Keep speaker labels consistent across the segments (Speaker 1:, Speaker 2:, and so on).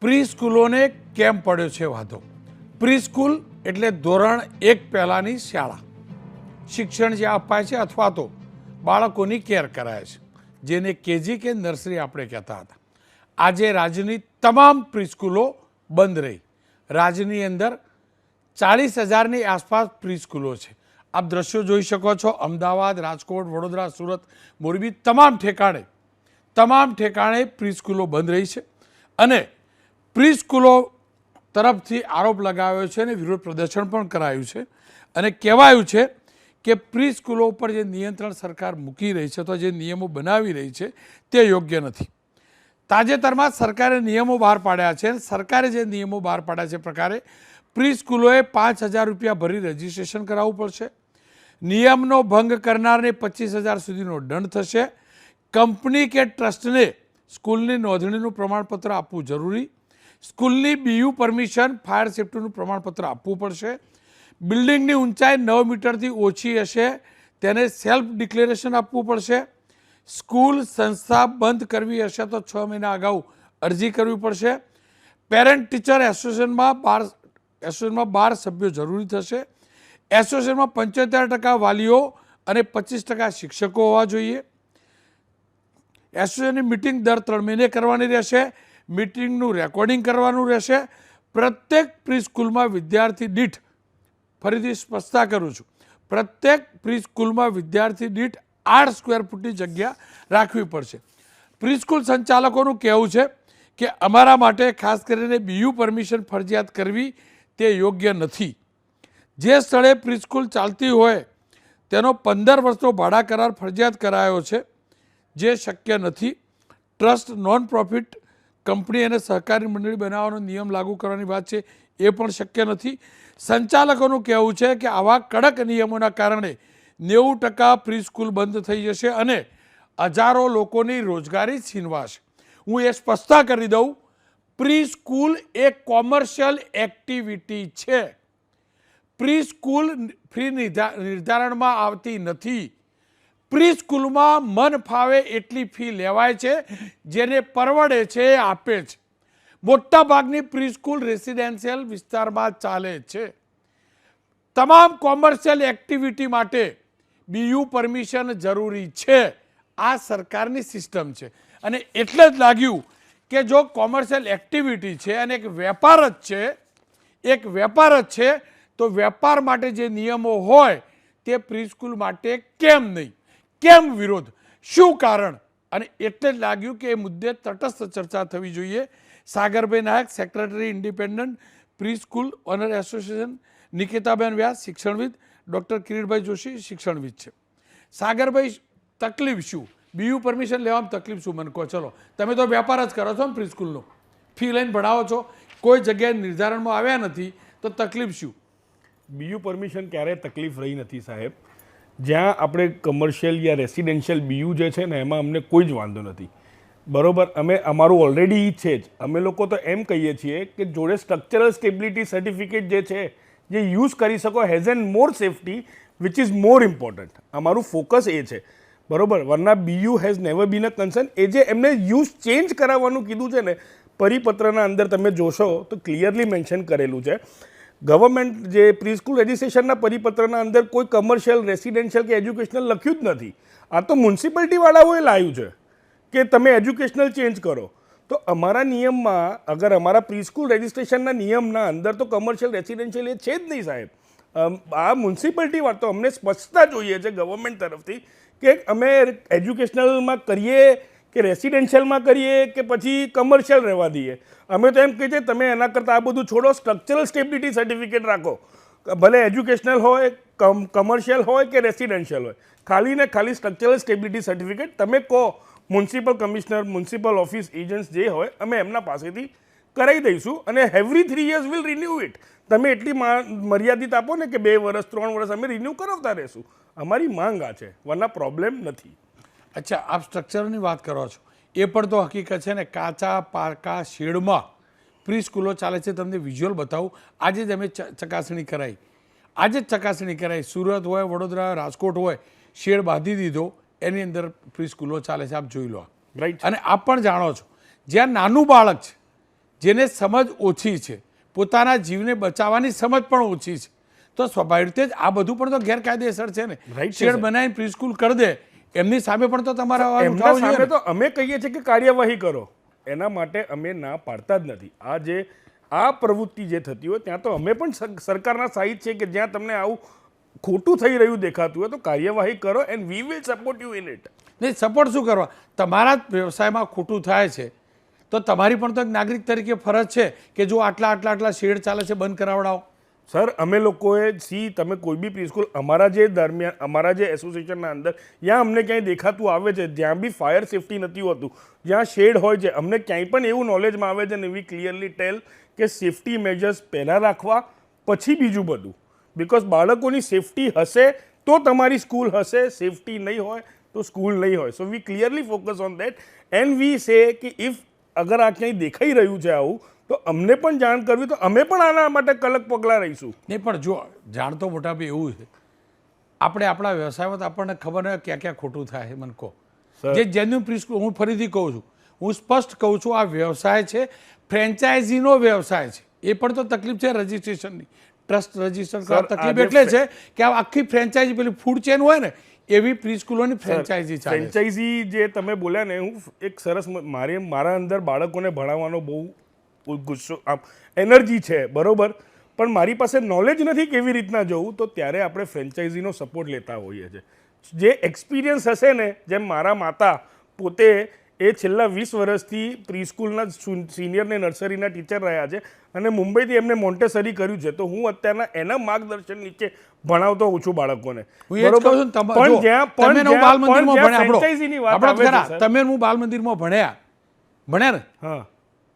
Speaker 1: Pre સ્કૂલોને કેમ પડ્યો છે વાંધો? પ્રી સ્કૂલ એટલે ધોરણ એક પહેલાંની શાળા. શિક્ષણ જે અપાય છે અથવા તો બાળકોની કેર કરાય છે, જેને કેજી કે નર્સરી આપણે કહેતા હતા. આજે રાજ્યની તમામ પ્રી સ્કૂલો બંધ રહી. રાજ્યની અંદર ચાલીસ હજારની આસપાસ પ્રી સ્કૂલો છે. આપ દ્રશ્યો જોઈ શકો છો, અમદાવાદ, રાજકોટ, વડોદરા, સુરત, મોરબી, તમામ ઠેકાણે. તમામ ઠેકાણે પ્રી સ્કૂલો બંધ રહી છે. અને પ્રી સ્કૂલો તરફથી આરોપ લગાવ્યો છે અને વિરોધ પ્રદર્શન પણ કરાયું છે. અને કહેવાયું છે કે પ્રી સ્કૂલો ઉપર જે નિયંત્રણ સરકાર મૂકી રહી છે અથવા જે નિયમો બનાવી રહી છે તે યોગ્ય નથી. તાજેતરમાં સરકારે નિયમો બહાર પાડ્યા છે સરકારે જે નિયમો બહાર પાડ્યા છે પ્રકારે પ્રી સ્કૂલોએ પાંચ હજાર રૂપિયા ભરી રજીસ્ટ્રેશન કરાવવું પડશે. નિયમનો ભંગ કરનારને પચીસ હજાર સુધીનો દંડ થશે. કંપની કે ટ્રસ્ટને સ્કૂલની નોંધણીનું પ્રમાણપત્ર આપવું જરૂરી. સ્કૂલની બીયુ પરમિશન ફાયર સેફ્ટીનું પ્રમાણપત્ર આપવું પડશે. બિલ્ડિંગની ઊંચાઈ નવ મીટરથી ઓછી હશે. તેને સેલ્ફ ડિક્લેરેશન આપવું પડશે. સ્કૂલ સંસ્થા બંધ કરવી હશે તો છ મહિના અગાઉ અરજી કરવી પડશે. પેરેન્ટ ટીચર એસોસિએશનમાં બાર એસોસિએશનમાં બાર સભ્યો જરૂરી થશે. એસોસિએશનમાં પંચોતેર ટકા વાલીઓ અને પચીસ ટકા શિક્ષકો હોવા જોઈએ. એસોસિએશનની મિટિંગ દર ત્રણ મહિને કરવાની રહેશે. મિટિંગનું રેકોર્ડિંગ કરવાનું રહેશે. પ્રત્યેક પ્રી સ્કૂલમાં વિદ્યાર્થી દીઠ, ફરીથી સ્પષ્ટતા કરું છું, પ્રત્યેક પ્રી સ્કૂલમાં વિદ્યાર્થી દીઠ આઠ સ્ક્વેર ફૂટની જગ્યા રાખવી પડશે. પ્રી સ્કૂલ સંચાલકોનું કહેવું છે કે અમારા માટે ખાસ કરીને બીયુ પરમિશન ફરજિયાત કરવી તે યોગ્ય નથી. જે સ્થળે પ્રી સ્કૂલ ચાલતી હોય, તેનો પંદર વર્ષનો ભાડા કરાર ફરજિયાત કરાયો છે, જે શક્ય નથી. ટ્રસ્ટ નોન પ્રોફિટ કંપની અને સહકારી મંડળી બનાવવાનો નિયમ લાગુ કરવાની વાત છે, એ પણ શક્ય નથી. સંચાલકોનું કહેવું છે કે આવા કડક નિયમોના કારણે નેવું ટકા પ્રીસ્કૂલ બંધ થઈ જશે અને હજારો લોકોની રોજગારી છીનવાશે. હું એ સ્પષ્ટતા કરી દઉં, પ્રીસ્કૂલ એ કોમર્શિયલ એક્ટિવિટી છે. પ્રીસ્કૂલ ફ્રી નિર્ધારણમાં આવતી નથી. પ્રી સ્કૂલમાં મન ફાવે એટલી ફી લેવાય છે, જેને પરવડે છે એ આપે છે મોટા ભાગની પ્રી સ્કૂલ રેસિડેન્શિયલ વિસ્તારમાં ચાલે છે. તમામ કોમર્શિયલ એક્ટિવિટી માટે બીયુ પરમિશન જરૂરી છે. આ સરકારની સિસ્ટમ છે. અને એટલે જ લાગ્યું કે જો કોમર્શિયલ એક્ટિવિટી છે અને એક વેપાર જ છે, એક વેપાર જ છે, તો વેપાર માટે જે નિયમો હોય તે પ્રીસ્કૂલ માટે કેમ નહીં? કેમ વિરોધ? શું કારણ? અને એટલે જ લાગ્યું કે એ મુદ્દે તટસ્થ ચર્ચા થવી જોઈએ. સાગરભાઈ Nayak, secretary independent pre school owner association, નિકિતાબેન Vyas, શિક્ષણવિદ, ડૉક્ટર કિરીટભાઈ જોશી, શિક્ષણવિદ છે. સાગરભાઈ, તકલીફ શું? બીયુ પરમિશન લેવામાં તકલીફ શું? મને કહો, ચલો. તમે તો વેપાર જ કરો છો ને પ્રી સ્કૂલનો ફી લઈને ભણાવો છો. કોઈ જગ્યાએ નિર્ધારણમાં આવ્યા નથી, તો તકલીફ શું?
Speaker 2: બીયુ પરમિશન ક્યારેય તકલીફ રહી નથી સાહેબ. જ્યાં આપણે કમર્શિયલ યા રેસિડેન્શિયલ બીયુ જે છે ને, એમાં અમને કોઈ જ વાંધો નથી. બરોબર? અમે, અમારું ઓલરેડી છે જ. અમે લોકો તો એમ કહીએ છીએ કે જોડે સ્ટ્રક્ચરલ સ્ટેબિલિટી સર્ટિફિકેટ જે છે, જે યુઝ કરી શકો has an more safety which is more important અમારું ફોકસ એ છે. બરોબર? વરના BU has never been a concern એ જે એમને યુઝ ચેન્જ કરાવવાનું કીધું છે ને, પરિપત્રના અંદર તમે જોશો તો ક્લિયરલી મેન્શન કરેલું છે. ગવર્મેન્ટ જે પ્રીસ્કૂલ રજિસ્ટ્રેશનના પરિપત્રના અંદર કોઈ કમર્શિયલ રેસિડેન્શિયલ કે એજ્યુકેશનલ લખ્યું જ નથી. આ તો મ્યુનિસિપાલિટીવાળાઓએ લાવ્યું છે કે તમે એજ્યુકેશનલ ચેન્જ કરો. તો અમારા નિયમમાં, અગર અમારા પ્રીસ્કૂલ રજિસ્ટ્રેશનના નિયમના અંદર તો કમર્શિયલ રેસિડેન્શિયલ એ છે જ નહીં સાહેબ. આ મ્યુનિસિપાલિટી વાત તો અમને સ્પષ્ટતા જોઈએ છે ગવર્મેન્ટ તરફથી કે અમે એજ્યુકેશનલમાં કરીએ કે રેસિડેન્શિયલમાં કરીએ કે પછી કમર્શિયલ રહેવા દઈએ? અમે તો એમ કહીએ છીએ તમે એના કરતાં આ બધું છોડો સ્ટ્રક્ચરલ સ્ટેબિલિટી સર્ટિફિકેટ રાખો. ભલે એજ્યુકેશનલ હોય કમ કમર્શિયલ હોય કે રેસિડેન્શિયલ હોય. ખાલી ને ખાલી સ્ટ્રક્ચરલ સ્ટેબિલિટી સર્ટિફિકેટ તમે કહો municipal commissioner municipal office agents જે હોય, અમે એમના પાસેથી કરાવી દઈશું અને every three years will renew it તમે એટલી મર્યાદિત આપો ને કે બે વર્ષ, ત્રણ વર્ષ અમે રિન્યૂ કરાવતા રહેશું. અમારી માંગ આ છે. વરના પ્રોબ્લેમ નથી.
Speaker 1: અચ્છા આપ સ્ટ્રક્ચરની વાત કરો છો. એ પણ તો હકીકત છે ને કાચા પાકા શેડમાં પ્રી સ્કૂલો ચાલે છે. તમને વિઝ્યુઅલ બતાવું. આજે જ અમે ચ- ચકાસણી કરાઈ. આજે જ ચકાસણી કરાઈ. સુરત હોય વડોદરા રાજકોટ હોય શેડ બાંધી દીધો. એની અંદર પ્રી સ્કૂલો ચાલે છે. આપ જોઈ લો.
Speaker 2: રાઈટ
Speaker 1: અને આપ પણ જાણો છો જ્યાં નાનું બાળક છે જેને સમજ ઓછી છે પોતાના જીવને બચાવવાની સમજ પણ ઓછી છે તો સ્વાભાવિક રીતે જ આ બધું પણ તો ગેરકાયદેસર છે ને. શેડ બનાવીને પ્રી સ્કૂલ કરી દે એમની સામે પણ તો તમારે
Speaker 2: એમના સામે તો અમે કહીએ છીએ કે કાર્યવાહી કરો. એના માટે અમે ના પાડતા જ નથી. આ જે આ પ્રવૃત્તિ જે થતી હોય ત્યાં તો અમે પણ સરકારના સાહિત છે કે જ્યાં તમને આવું ખોટું થઈ રહ્યું દેખાતું હોય તો કાર્યવાહી કરો and we will support you in it
Speaker 1: નહીં સપોર્ટ શું કરવા? તમારા જ વ્યવસાયમાં ખોટું થાય છે. તો તમારી પણ તો એક નાગરિક તરીકે ફરજ છે કે જો આટલા આટલા આટલા શેડ ચાલે છે બંધ કરાવડાવો.
Speaker 2: સર, અમે લોકોએ સી, તમે કોઈ બી પ્રીસ્કૂલ, અમારા જે દરમિયાન, અમારા જે એસોસિએશનના અંદર, ત્યાં અમને ક્યાંય દેખાતું આવે છે. જ્યાં બી ફાયર સેફટી નથી હોતું, જ્યાં શેડ હોય છે, અમને ક્યાંય પણ એવું નોલેજમાં આવે છે ને વી ક્લિયરલી ટેલ કે સેફટી મેજર્સ પહેલાં રાખવા, પછી બીજું બધું. બિકોઝ બાળકોની સેફટી હશે તો તમારી સ્કૂલ હશે સેફટી નહીં હોય તો સ્કૂલ નહીં હોય. So we clearly focus on that and we say કે ઇફ અગર આ ક્યાંય દેખાઈ રહ્યું છે આવું તો અમને પણ જાણ કરવી તો અમે પણ આના માટે કલક પગલાં રહીશું.
Speaker 1: નહીં પણ જો જાણતો મોટા ભાઈ એવું છે. આપણે આપણા વ્યવસાયમાં તો આપણને ખબર ન હોય ક્યાં ક્યાં ખોટું થાય મને કહો. જે જેન્યુન પ્રિસ્કૂલ હું ફરીથી કહું છું હું સ્પષ્ટ કહું છું આ વ્યવસાય છે ફ્રેન્ચાઇઝીનો વ્યવસાય છે. એ પણ તો તકલીફ છે રજિસ્ટ્રેશનની ટ્રસ્ટ રજિસ્ટર કરવા તકલીફ એટલે છે કે આ આખી ફ્રેન્ચાઇઝી પેલી ફૂડ ચેન હોય ને એવી પ્રિસ્કૂલોની ફ્રેન્ચાઇઝી ચાલે છે.
Speaker 2: ફ્રેન્ચાઇઝી જે તમે બોલ્યા ને હું એક સરસ મારે મારા અંદર બાળકોને ભણાવવાનો બહુ ગુસ્સો આમ એનર્જી છે બરોબર? પણ મારી પાસે નોલેજ નથી કેવી રીતના જવું તો ત્યારે આપણે ફ્રેન્ચાઇઝીનો સપોર્ટ લેતા હોઈએ છીએ. જે એક્સપિરિયન્સ હશે ને જેમ મારા માતા પોતે એ છેલ્લા વીસ વર્ષથી પ્રીસ્કૂલના સિનિયર ને નર્સરીના ટીચર રહ્યા છે અને મુંબઈથી એમને મોન્ટેસરી કર્યું છે તો હું અત્યારના એના માર્ગદર્શન નીચે ભણાવતો હોઉં છું બાળકોને.
Speaker 1: હું જ્યાં હું બાલ મંદિરમાં ભણ્યા. તમે હું બાલ મંદિરમાં ભણ્યા ભણ્યા ને?
Speaker 2: હા.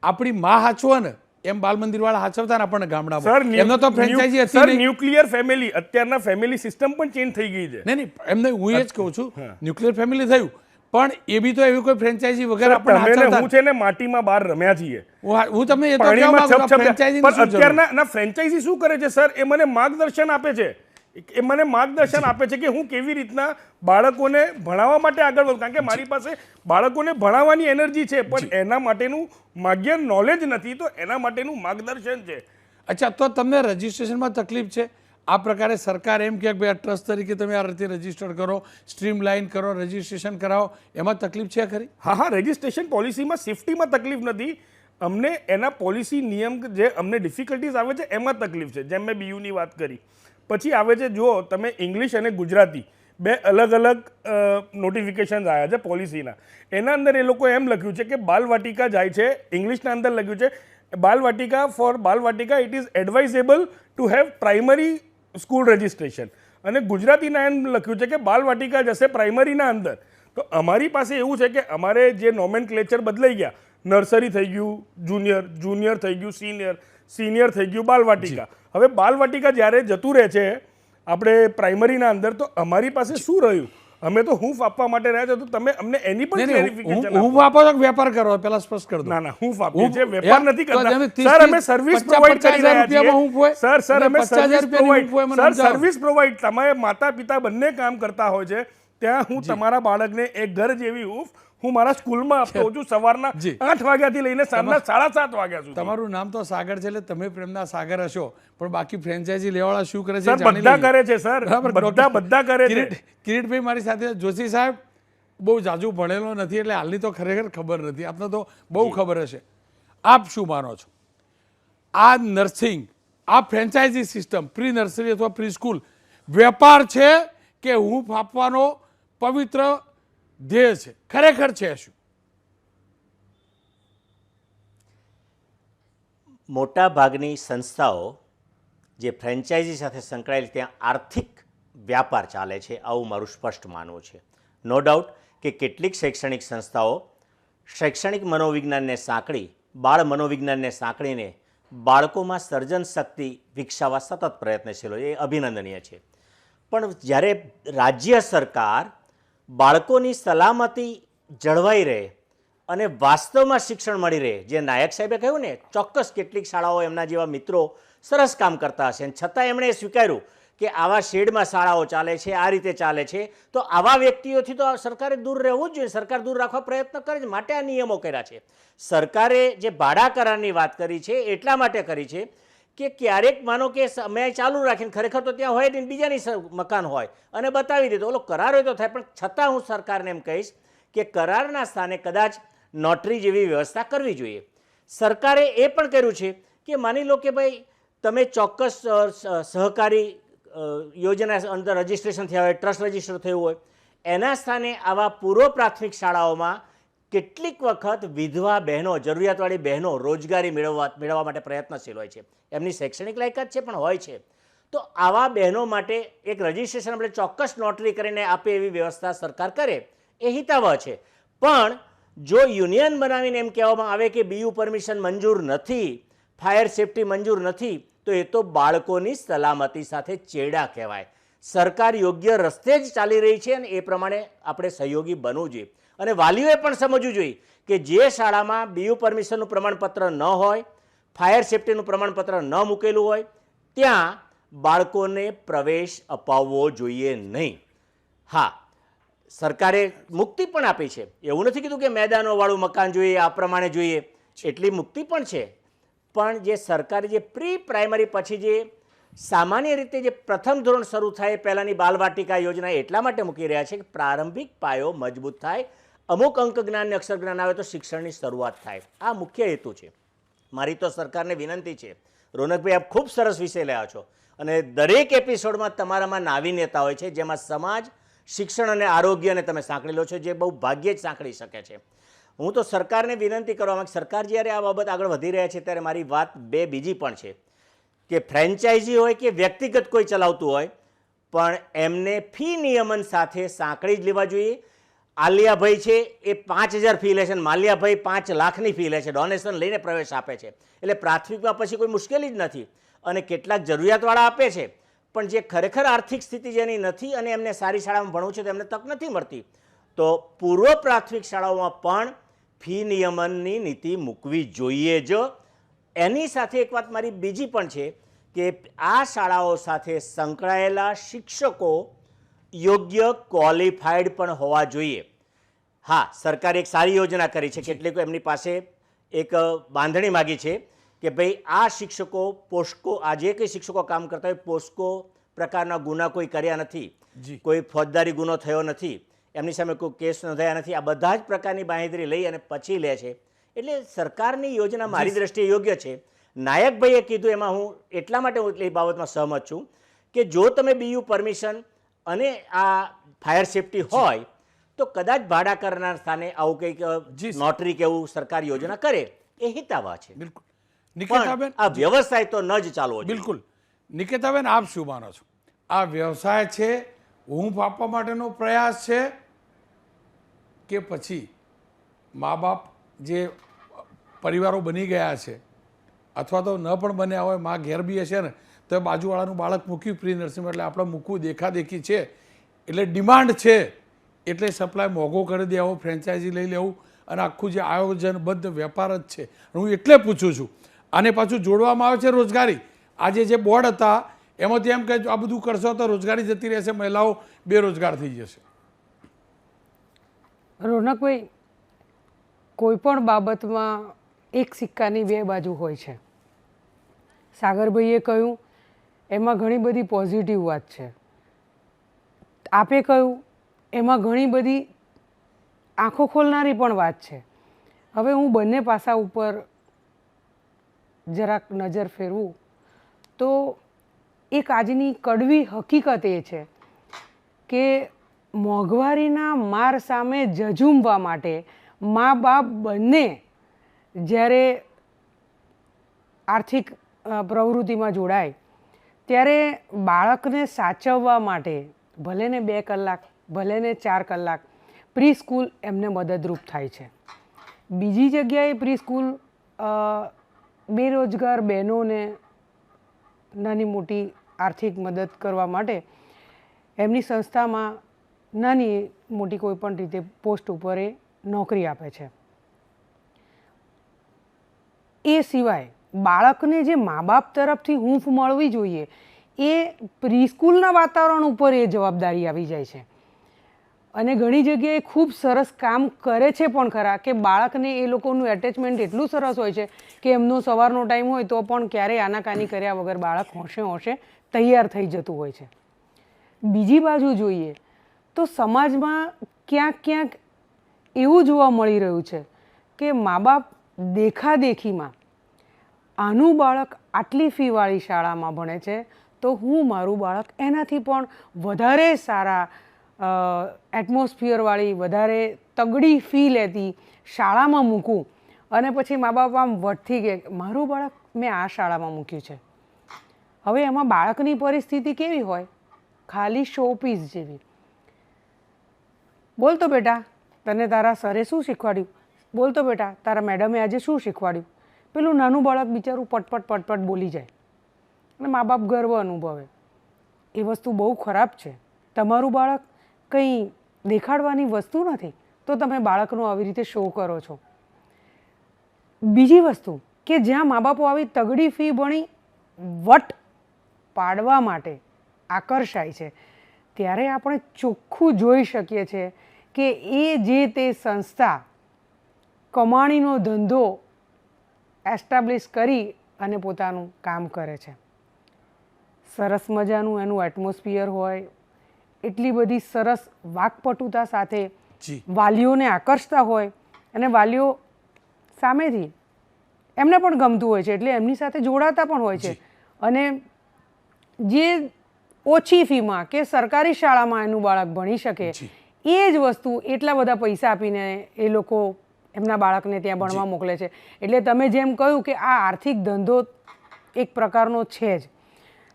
Speaker 1: આપણી માં હાચવો ને એમ બાલ મંદિર વાળા હાચવતા ને આપણને ગામડામાં. એમનો તો ફ્રેન્ચાઇઝી હતી
Speaker 2: સર ન્યુક્લિયર ફેમિલી અત્યારના ફેમિલી સિસ્ટમ પણ ચેન્જ થઈ ગઈ છે.
Speaker 1: નહીં નહીં એમને હું એ જ કહું છું ન્યુક્લિયર ફેમિલી થયું. પણ એ બી તો એવી કોઈ ફ્રેન્ચાઇઝી વગર
Speaker 2: આપણે
Speaker 1: હાચવતા
Speaker 2: હું છે ને માટીમાં બહાર રમ્યા છીએ.
Speaker 1: હું તમને એ તો
Speaker 2: પણ અત્યારના ફ્રેન્ચાઇઝી શું કરે છે સર એ મને માર્ગદર્શન આપે છે. એ મને માર્ગદર્શન આપે છે કે હું કેવી રીતના બાળકોને ભણાવવા માટે આગળ વધું. કારણ કે મારી પાસે બાળકોને ભણાવવાની એનર્જી છે પણ એના માટેનું માગ્ય નોલેજ નથી તો એના માટેનું માર્ગદર્શન છે.
Speaker 1: અચ્છા તો તમને રજિસ્ટ્રેશનમાં તકલીફ છે? આ પ્રકારે સરકાર એમ કે ભાઈ આ ટ્રસ્ટ તરીકે તમે આ રીતે રજિસ્ટર કરો સ્ટ્રીમ લાઇન કરો રજિસ્ટ્રેશન કરાવો એમાં તકલીફ છે ખરી?
Speaker 2: હા હા રજિસ્ટ્રેશન પોલિસીમાં સેફટીમાં તકલીફ નથી. અમને એના પોલિસી નિયમ જે અમને ડિફિકલ્ટીઝ આવે છે એમાં તકલીફ છે. જેમ મેં બીયુની વાત કરી. પછી આવે છે, જુઓ, તમે ઇંગ્લિશ અને ગુજરાતી બે અલગ અલગ નોટિફિકેશન્સ આવ્યા છે પોલિસીના. એના અંદર એ લોકો એમ લખ્યું છે કે બાલવાટિકા જાય છે ઇંગ્લિશના અંદર લખ્યું છે, Balvatika for Balvatika it is advisable to have primary school registration અને ગુજરાતીના એમ લખ્યું છે કે બાલવાટિકા જશે પ્રાઇમરીના અંદર. તો અમારી પાસે એવું છે કે અમારે જે નોમેન ક્લેચર બદલાઈ ગયા, નર્સરી થઈ ગયું જુનિયર જુનિયર થઈ ગયું સિનિયર સિનિયર થઈ ગયું બાલવાટિકા. હવે બાલવાટિકા જ્યારે જતું રહે છે આપણે પ્રાઇમરીના અંદર તો અમારી પાસે શું રહ્યું? અમે તો હૂંફ આપવા માટે રહ્યા છો તો તમે અમને એની પણ ક્લેરિફિકેશન
Speaker 1: હૂંફ આપો. તો વેપાર કરો? પેલા સ્પષ્ટ કરી દો.
Speaker 2: ના ના હું આપીએ છે વેપાર નથી કરતા. સર અમે સર્વિસ
Speaker 1: પ્રોવાઇડ
Speaker 2: કરી રહ્યા છીએ.
Speaker 1: હોય?
Speaker 2: સર સર અમે સર્વિસ સર સર્વિસ પ્રોવાઈડ તમે માતા પિતા બંને કામ કરતા હોય છે. ત્યાં હું તમારા બાળકને એક ઘર જેવી હૂંફ હું મારા સ્કૂલમાં આપતો છું. સવારના. આઠ વાગ્યાથી લઈને સાંજના સાડા સાત વાગ્યા સુધી.
Speaker 1: તમારું નામ તો સાગર છે એટલે તમે પ્રેમના સાગર હશો. પણ બાકી ફ્રેન્ચાઇઝી લેવાળા શું કરે છે
Speaker 2: બધા કરે છે સર. બધા બધા કરે છે.
Speaker 1: કિરીટ કિરીટભાઈ મારી સાથે જોશી સાહેબ બહુ જાજુ ભણેલો નથી એટલે હાલની તો ખરેખર ખબર નથી. આપને તો બહુ ખબર હશે. આપ શું માનો છો? આ નર્સિંગ આ ફ્રેન્ચાઇઝી સિસ્ટમ પ્રી નર્સરી અથવા પ્રી સ્કૂલ વેપાર છે કે હું ફાપવાનો પવિત્ર ધ્યેય છે. ખરેખર છે શું?
Speaker 3: મોટા ભાગની સંસ્થાઓ જે ફ્રેન્ચાઇઝી સાથે સંકળાયેલી ત્યાં આર્થિક વ્યાપાર ચાલે છે. આવું મારું સ્પષ્ટ માનવું છે. નો ડાઉટ કે કેટલીક શૈક્ષણિક સંસ્થાઓ શૈક્ષણિક મનોવિજ્ઞાનને સાંકળી, બાળ મનોવિજ્ઞાનને સાંકળીને બાળકોમાં સર્જન શક્તિ વિકસાવવા સતત પ્રયત્નશીલો એ અભિનંદનીય છે. પણ જ્યારે રાજ્ય સરકાર બાળકોની સલામતી જળવાઈ રહે અને વાસ્તવમાં શિક્ષણ મળી રહે. જે નાયક સાહેબે કહ્યું ને, ચોક્કસ કેટલીક શાળાઓ એમના જેવા મિત્રો સરસ કામ કરતા હશે. અને છતાં એમણે સ્વીકાર્યું કે આવા શેડમાં શાળાઓ ચાલે છે, આ રીતે ચાલે છે. તો આવા વ્યક્તિઓથી તો સરકારે દૂર રહેવું જ જોઈએ. સરકાર દૂર રાખવા પ્રયત્ન કરે છે, માટે આ નિયમો કર્યા છે. સરકારે જે ભાડા કરારની વાત કરી છે, એટલા માટે કરી છે કે ક્યારેક માનો કે સમય ચાલુ રાખીને ખરેખર તો ત્યાં હોય નહીં બીજાની મકાન હોય અને બતાવી દીધો ઓલો કરાર હોય તો થાય, પણ છતાં હું સરકારને એમ કહીશ કે કરારના સ્થાને કદાચ નોટરી જેવી વ્યવસ્થા કરવી જોઈએ. સરકારે એ પણ કર્યું છે કે માની લો કે ભાઈ, તમે ચોક્કસ સહકારી યોજના અંદર રજિસ્ટ્રેશન થયા હોય, ટ્રસ્ટ રજિસ્ટર થયું હોય, એના સ્થાને આવા પૂર્વ પ્રાથમિક શાળાઓમાં કેટલીક વખત વિધવા બહેનો, જરૂરિયાતવાળી બહેનો રોજગારી મેળવવા મેળવવા માટે પ્રયત્નશીલ હોય છે. એમની શૈક્ષણિક લાયકાત છે પણ હોય છે. તો આવા બહેનો માટે એક રજિસ્ટ્રેશન આપણે ચોક્કસ નોટરી કરીને આપે એવી વ્યવસ્થા સરકાર કરે, એ હિતાવહ છે. પણ જો યુનિયન બનાવીને એમ કહેવામાં આવે કે બીયુ પરમિશન મંજૂર નથી, ફાયર સેફટી મંજૂર નથી, તો એ તો બાળકોની સલામતી સાથે ચેડા કહેવાય. સરકાર યોગ્ય રસ્તે જ ચાલી રહી છે અને એ પ્રમાણે આપણે સહયોગી બનવું જોઈએ. અને વાલીઓએ પણ સમજવું જોઈએ કે જે શાળામાં બીયુ પરમિશનનું પ્રમાણપત્ર ન હોય, ફાયર સેફટીનું પ્રમાણપત્ર ન મૂકેલું હોય, ત્યાં બાળકોને પ્રવેશ અપાવવો જોઈએ નહીં. હા, સરકારે મુક્તિ પણ આપી છે. એવું નથી કીધું કે મેદાનોવાળું મકાન જોઈએ, આ પ્રમાણે જોઈએ. એટલી મુક્તિ પણ છે. પણ જે સરકારે જે પ્રી પ્રાઇમરી પછી જે સામાન્ય રીતે જે પ્રથમ ધોરણ શરૂ થાય, પહેલાંની બાલવાટિકા યોજના એટલા માટે મૂકી રહ્યા છે કે પ્રારંભિક પાયો મજબૂત થાય અમુક અંક જ્ઞાન ને અક્ષર જ્ઞાન આવે તો શિક્ષણની શરૂઆત થાય. આ મુખ્ય હેતુ છે. મારી તો સરકારને વિનંતી છે. રોનકભાઈ, આપ ખૂબ સરસ વિષય લયા છો. અને દરેક એપિસોડમાં તમારામાં નાવીન્યતા હોય છે, જેમાં સમાજ, શિક્ષણ અને આરોગ્યને તમે સાંકળી લો છો, જે બહુ ભાગ્યે જ સાંકળી શકે છે. હું તો સરકારને વિનંતી કરવા માંગુ સરકાર જ્યારે આ બાબત આગળ વધી રહ્યા છે, ત્યારે મારી વાત બે બીજી પણ છે. કે ફ્રેન્ચાઇઝી હોય કે વ્યક્તિગત કોઈ ચલાવતું હોય, પણ એમને ફી નિયમન સાથે સાંકળી જ લેવા જોઈએ આલિયાભાઈ છે, એ પાંચ હજાર ફી લે છે અને માલિયાભાઈ પાંચ લાખની ફી લે છે ડોનેશન લઈને પ્રવેશ આપે છે. એટલે પ્રાથમિકમાં પછી કોઈ મુશ્કેલી જ નથી અને કેટલાક જરૂરિયાતવાળા આપે છે. પણ જે ખરેખર આર્થિક સ્થિતિ જેની નથી અને એમને સારી શાળામાં ભણવું છે તો એમને તક નથી મળતી. તો પૂર્વ પ્રાથમિક શાળાઓમાં પણ ફી નિયમનની નીતિ મૂકવી જોઈએ જ. એની સાથે એક વાત મારી બીજી પણ છે કે આ શાળાઓ સાથે સંકળાયેલા શિક્ષકો યોગ્ય ક્વોલિફાઈડ પણ હોવા જોઈએ. હા સરકારે એક સારી યોજના કરી છે કેટલીક એમની પાસે એક બાંધણી માગી છે કે ભાઈ આ શિક્ષકો પોસ્કો આ જે કંઈ શિક્ષકો કામ કરતા હોય પોસ્કો પ્રકારના ગુના કોઈ કર્યા નથી કોઈ ફોજદારી ગુનો થયો નથી એમની સામે કોઈ કેસ નોંધાયા નથી આ બધા જ પ્રકારની બાંહેધરી લઈ અને પછી લે છે. એટલે સરકારની યોજના મારી દ્રષ્ટિએ યોગ્ય છે. નાયકભાઈએ કીધું એમાં હું એટલા માટે હું એ બાબતમાં સહમત છું કે જો તમે બીયુ પરમિશન અને આ ફાયર સેફટી હોય તો કદાચ ભાડા કરનાર સ્થાને આવું કંઈક નોટરી કે એવું સરકાર યોજના કરે એ હિતાવા છે.
Speaker 1: બિલકુલ. નિકેતાબેન
Speaker 3: આ વ્યવસાય તો ન જ ચાલવો
Speaker 1: બિલકુલ. નિકેતાબેન આપ શું માનો છો? આ વ્યવસાય છે હું આપવા માટેનો પ્રયાસ છે કે પછી મા બાપ જે પરિવારો બની ગયા છે અથવા તો ન પણ બન્યા હોય મા ઘેર બી હશે ને તો બાજુવાળાનું બાળક મૂક્યું પ્રી નર્સિંગ એટલે આપણે મૂકવું દેખાદેખી છે. એટલે ડિમાન્ડ છે. એટલે સપ્લાય મોંઘો કરી દેવો ફ્રેન્ચાઇઝી લઈ લેવું અને આખું જે આયોજનબદ્ધ વેપાર જ છે. હું એટલે પૂછું છું, આને પાછું જોડવામાં આવે છે રોજગારી? આજે જે બોર્ડ હતા, એમાંથી એમ કે આ બધું કરશો તો રોજગારી જતી રહેશે, મહિલાઓ બેરોજગાર થઈ જશે.
Speaker 4: રોનકભાઈ કોઈ પણ બાબતમાં એક સિક્કાની બે બાજુ હોય છે. સાગરભાઈએ કહ્યું એમાં ઘણી બધી પોઝિટિવ વાત છે. આપે કહ્યું, એમાં ઘણી બધી આંખો ખોલનારી પણ વાત છે. હવે હું બંને પાસા ઉપર જરાક નજર ફેરવું, તો એક આજની કડવી હકીકત એ છે કે મોંઘવારીના માર સામે જજુમવા માટે મા બાપ બંને જ્યારે આર્થિક પ્રવૃત્તિમાં જોડાય ત્યારે બાળકને સાચવવા માટે ભલે ને બે કલાક, ભલે ને ચાર કલાક પ્રી સ્કૂલ એમને મદદરૂપ થાય છે. બીજી જગ્યાએ પ્રી સ્કૂલ બેરોજગાર બહેનોને નાની મોટી આર્થિક મદદ કરવા માટે એમની સંસ્થામાં નાની મોટી કોઈપણ રીતે પોસ્ટ ઉપર એ નોકરી આપે છે. એ સિવાય બાળકને જે મા બાપ તરફથી હૂંફ મળવી જોઈએ, એ પ્રીસ્કૂલના વાતાવરણ ઉપર એ જવાબદારી આવી જાય છે. અને ઘણી જગ્યાએ ખૂબ સરસ કામ કરે છે પણ ખરા કે બાળકને એ લોકોનું એટેચમેન્ટ એટલું સરસ હોય છે કે એમનો સવારનો ટાઈમ હોય તો પણ ક્યારેય આનાકાની કર્યા વગર બાળક હોંશે હોંશે તૈયાર થઈ જતું હોય છે. બીજી બાજુ જોઈએ તો સમાજમાં ક્યાંક ક્યાંક એવું જોવા મળી રહ્યું છે કે મા બાપ દેખાદેખીમાં આનું બાળક આટલી ફીવાળી શાળામાં ભણે છે, તો હું મારું બાળક એનાથી પણ વધારે સારા એટમોસ્ફિયરવાળી વધારે તગડી ફી લેતી શાળામાં મૂકું. અને પછી મા બાપ આમ વટથી કે મારું બાળક મેં આ શાળામાં મૂક્યું છે. હવે એમાં બાળકની પરિસ્થિતિ કેવી હોય? ખાલી શોપીસ જેવી. બોલતો બેટા, તને તારા સરે શું શીખવાડ્યું? બોલતો બેટા, તારા મેડમે આજે શું શીખવાડ્યું? પેલું નાનું બાળક બિચારું પટપટ પટપટ બોલી જાય. અને મા બાપ ગર્વ અનુભવે. એ વસ્તુ બહુ ખરાબ છે. તમારું બાળક કંઈ દેખાડવાની વસ્તુ નથી, તો તમે બાળકનો આવી રીતે શો કરો છો. બીજી વસ્તુ કે જ્યાં મા બાપો આવી તગડી ફી ભણી વટ પાડવા માટે આકર્ષાય છે, ત્યારે આપણે ચોખ્ખું જોઈ શકીએ છીએ કે એ જે તે સંસ્થા કમાણીનો ધંધો એસ્ટાબ્લિશ કરી અને પોતાનું કામ કરે છે. સરસ મજાનું એનું એટમોસ્ફિયર હોય એટલી બધી સરસ વાકપટુતા સાથે વાલીઓને આકર્ષતા હોય અને વાલીઓ સામેથી એમને પણ ગમતું હોય છે એટલે એમની સાથે જોડાતા પણ હોય છે. અને જે ઓછી ફીમાં કે સરકારી શાળામાં એનું બાળક ભણી શકે એ જ વસ્તુ એટલા બધા પૈસા આપીને એ લોકો એમના બાળકને ત્યાં ભણવા મોકલે છે. એટલે તમે જેમ કહ્યું કે આ આર્થિક ધંધો એક પ્રકારનો છે જ.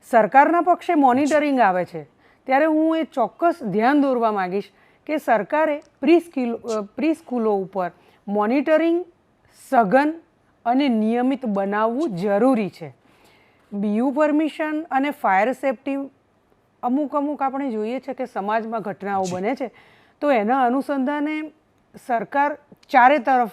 Speaker 4: સરકારના પક્ષે મોનિટરિંગ આવે છે. ત્યારે હું એ ચોક્કસ ધ્યાન દોરવા માંગીશ કે સરકારે પ્રી પ્રિસ્કૂલો પ્રી સ્કૂલો ઉપર મોનિટરિંગ સઘન અને નિયમિત બનાવવું જરૂરી છે. બીયુ પરમિશન અને ફાયર સેફટી અમુક અમુક આપણે જોઈએ છે કે સમાજમાં ઘટનાઓ બને છે. તો એના અનુસંધાને સરકાર ચારે તરફ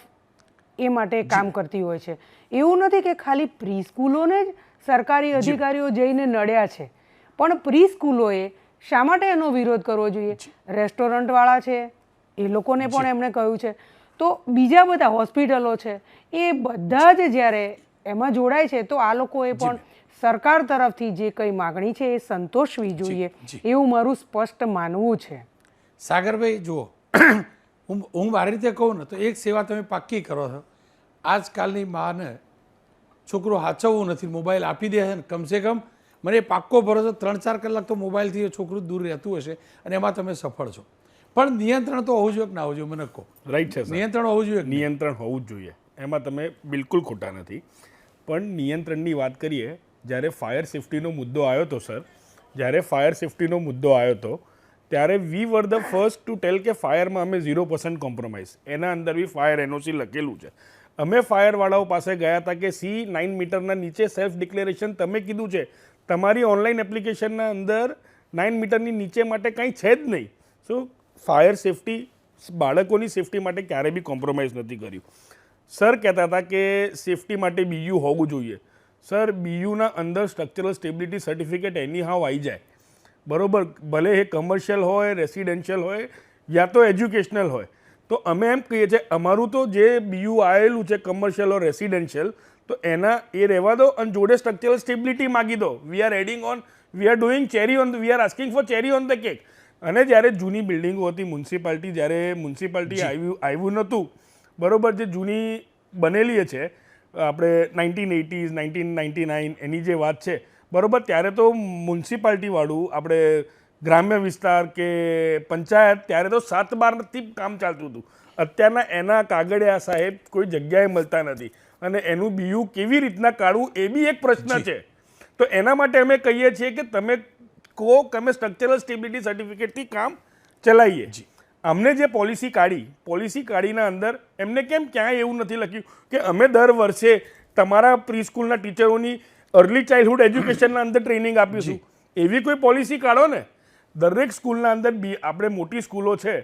Speaker 4: એ માટે કામ કરતી હોય છે. એવું નથી કે ખાલી પ્રી સ્કૂલોને જ સરકારી અધિકારીઓ જઈને નડ્યા છે. પણ પ્રી સ્કૂલોએ શા માટે એનો વિરોધ કરવો જોઈએ? રેસ્ટોરન્ટવાળા છે એ લોકોને પણ એમણે કહ્યું છે. તો બીજા બધા હોસ્પિટલો છે એ બધા જ જ્યારે એમાં જોડાય છે તો આ લોકોએ પણ સરકાર તરફથી જે કંઈ માગણી છે એ સંતોષવી જોઈએ. એવું મારું સ્પષ્ટ માનવું છે.
Speaker 1: સાગરભાઈ જુઓ. હું હું મારી રીતે કહું ને તો એક સેવા તમે પાક્કી કરો છો. આજકાલની માને છોકરો હાચવવું નથી મોબાઈલ આપી દે છે ને કમસે કમ મને એ પાક્કો ભરોસો ત્રણ ચાર કલાક તો મોબાઈલથી છોકરું દૂર રહેતું હશે અને એમાં તમે સફળ છો. પણ નિયંત્રણ તો હોવું જોઈએ કે ના હોવું જોઈએ મને કહો.
Speaker 2: રાઈટ છે સર
Speaker 1: નિયંત્રણ હોવું જોઈએ
Speaker 2: નિયંત્રણ હોવું જ જોઈએ. એમાં તમે બિલકુલ ખોટા નથી. પણ નિયંત્રણની વાત કરીએ જ્યારે ફાયર સેફટીનો મુદ્દો આવ્યો હતો સર જ્યારે ફાયર સેફટીનો મુદ્દો આવ્યો હતો ત્યારે we were the first to tell કે ફાયરમાં અમે ઝીરો પર્સન્ટ કોમ્પ્રોમાઇઝ એના અંદર બી ફાયર એનઓસી લખેલું છે. અમે ફાયરવાળાઓ પાસે ગયા હતા કે સી નાઇન મીટરના નીચે સેલ્ફ ડિક્લેરેશન તમે કીધું છે. તમારી ઓનલાઈન એપ્લિકેશનના અંદર નાઇન મીટરની નીચે માટે કંઈ છે જ નહીં. સો ફાયર સેફટી બાળકોની સેફટી માટે ક્યારેય બી કોમ્પ્રોમાઇઝ નથી કર્યું. સર કહેતા હતા કે સેફટી માટે બીયુ હોવું જોઈએ. સર બીયુના અંદર સ્ટ્રક્ચરલ સ્ટેબિલિટી સર્ટિફિકેટ એની હાવ આવી જાય. બરોબર ભલે એ કમર્શિયલ હોય રેસિડેન્શિયલ હોય યા તો એજ્યુકેશનલ હોય. તો અમે એમ કહીએ છીએ અમારું તો જે બીયુ આવેલું છે કમર્શિયલ ઓર રેસિડેન્શિયલ તો એના એ રહેવા દો અને જોડે સ્ટ્રક્ચરલ સ્ટેબિલિટી માગી દો. We are adding on we are doing cherry on we are asking for cherry on the cake અને જ્યારે જૂની બિલ્ડિંગો હતી મ્યુનિસિપાલિટી જ્યારે મ્યુનિસિપાલિટી આવ્યું આવ્યું નહોતું બરાબર જે જૂની બનેલી છે આપણે nineteen eighties nineteen ninety nine એની જે વાત છે બરોબર ત્યારે તો મ્યુનિસિપાલિટીવાળું આપણે ગ્રામ્ય વિસ્તાર કે પંચાયત ત્યારે તો સાત બારથી કામ ચાલતું હતું. અત્યારના એના કાગળિયા સાહેબ કોઈ જગ્યાએ મળતા નથી. અને એનું બીયું કેવી રીતના કાઢવું એ બી એક પ્રશ્ન છે. તો એના માટે અમે કહીએ છીએ કે તમે કો અમે સ્ટ્રક્ચરલ સ્ટેબિલિટી સર્ટિફિકેટથી કામ ચલાવીએ. અમને જે પોલિસી કાઢી પોલિસી કાઢીના અંદર એમને કેમ ક્યાંય એવું નથી લખ્યું કે અમે દર વર્ષે તમારા પ્રી સ્કૂલના ટીચરોની અર્લી ચાઇલ્ડહુડ એજ્યુકેશનના અંદર ટ્રેનિંગ આપીશું એવી કોઈ પોલિસી કાઢો ને દરેક સ્કૂલના અંદર બી આપણે મોટી સ્કૂલો છે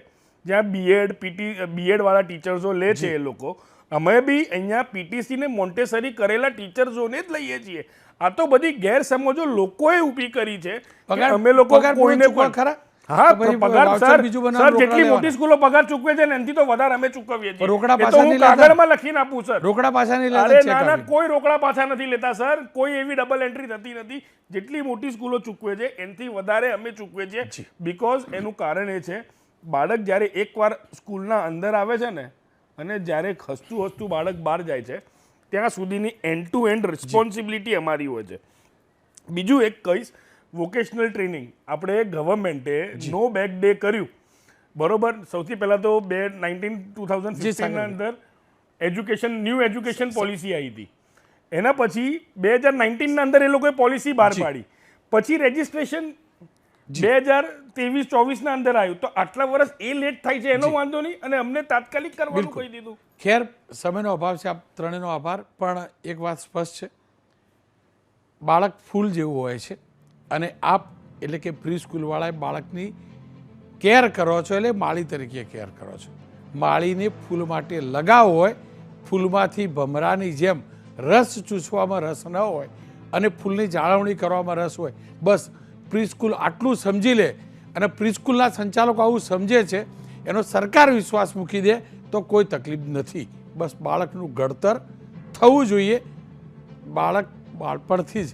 Speaker 2: જ્યાં બીએડ પીટી બીએડવાળા ટીચર્સો લે છે એ લોકો. અમે બી અહીંયા પીટીસીને મોન્ટેસરી કરેલા ટીચર્સોને જ લઈએ છીએ. આ તો બધી ગેરસમજો લોકોએ ઊભી કરી છે અમે લોકો કોઈને પણ
Speaker 1: ખરા?
Speaker 2: હા પગાર સર સર જેટલી મોટી સ્કૂલો પગાર ચૂકવે છે ને એનાથી તો વધારે અમે ચૂકવીએ છીએ.
Speaker 1: રોકડા પાછા
Speaker 2: હું કાગળમાં લખીને આપું સર.
Speaker 1: રોકડા પાછા નહીં
Speaker 2: અરે ના ના કોઈ રોકડા પાછા નથી લેતા સર. કોઈ એવી ડબલ એન્ટ્રી થતી નથી. જેટલી મોટી સ્કૂલો ચૂકવે છે એનાથી વધારે અમે ચૂકવે છીએ. બીકોઝ એનું કારણ એ છે બાળક જ્યારે એકવાર સ્કૂલના અંદર આવે છે ને અને જ્યારે હસતું હસતું બાળક બહાર જાય છે ત્યાં સુધીની એન્ડ ટુ એન્ડ રિસ્પોન્સિબિલિટી અમારી હોય છે. બીજું એક કહીશ વોકેશનલ ટ્રેનિંગ આપણે ગવર્મેન્ટે નો બેક ડે કર્યું. બરોબર? સૌથી પહેલાં તો બે નાઇન્ટીન ટુ થાઉઝન્ડ
Speaker 1: સિક્સટીનના
Speaker 2: અંદર એજ્યુકેશન ન્યૂ એજ્યુકેશન પોલિસી આવી હતી. એના પછી બે હજાર નાઇન્ટીનના અંદર એ લોકોએ પોલિસી બહાર પાડી. પછી રજિસ્ટ્રેશન બે હજાર ત્રેવીસ ચોવીસના અંદર આવ્યું. તો આટલા વર્ષ એ લેટ થાય છે એનો વાંધો નહીં અને અમને તાત્કાલિક કરવાનું. કહી દીધું.
Speaker 1: ખેર સમયનો અભાવ છે આપ ત્રણેયનો આભાર. પણ એક વાત સ્પષ્ટ છે. બાળક ફૂલ જેવું હોય છે. અને આપ એટલે કે પ્રી સ્કૂલવાળાએ બાળકની કેર કરો છો એટલે માળી તરીકે કેર કરો છો. માળીને ફૂલ માટે લગાવ હોય, ફૂલમાંથી ભમરાની જેમ રસ ચૂસવામાં રસ ન હોય અને ફૂલની જાળવણી કરવામાં રસ હોય. બસ પ્રી સ્કૂલ આટલું સમજી લે અને પ્રી સ્કૂલના સંચાલકો આવું સમજે છે, એનો સરકાર વિશ્વાસ મૂકી દે તો કોઈ તકલીફ નથી. બસ બાળકનું ઘડતર થવું જોઈએ. બાળક બાળપણથી જ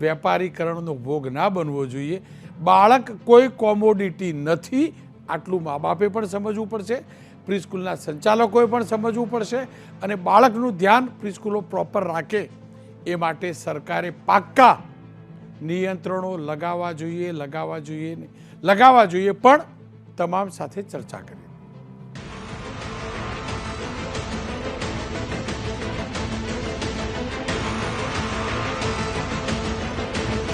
Speaker 1: વેપારીકરણનો ભોગ ના બનવો જોઈએ. બાળક કોઈ કોમોડિટી નથી, આટલું મા બાપે પણ સમજવું પડશે. પ્રીસ્કૂલના સંચાલકોએ પણ સમજવું પડશે અને બાળકનું ધ્યાન પ્રીસ્કૂલો પ્રોપર રાખે. એ માટે સરકારે પાક્કા નિયંત્રણો લગાવવા જોઈએ લગાવવા જોઈએ લગાવવા જોઈએ પણ તમામ સાથે ચર્ચા કરી.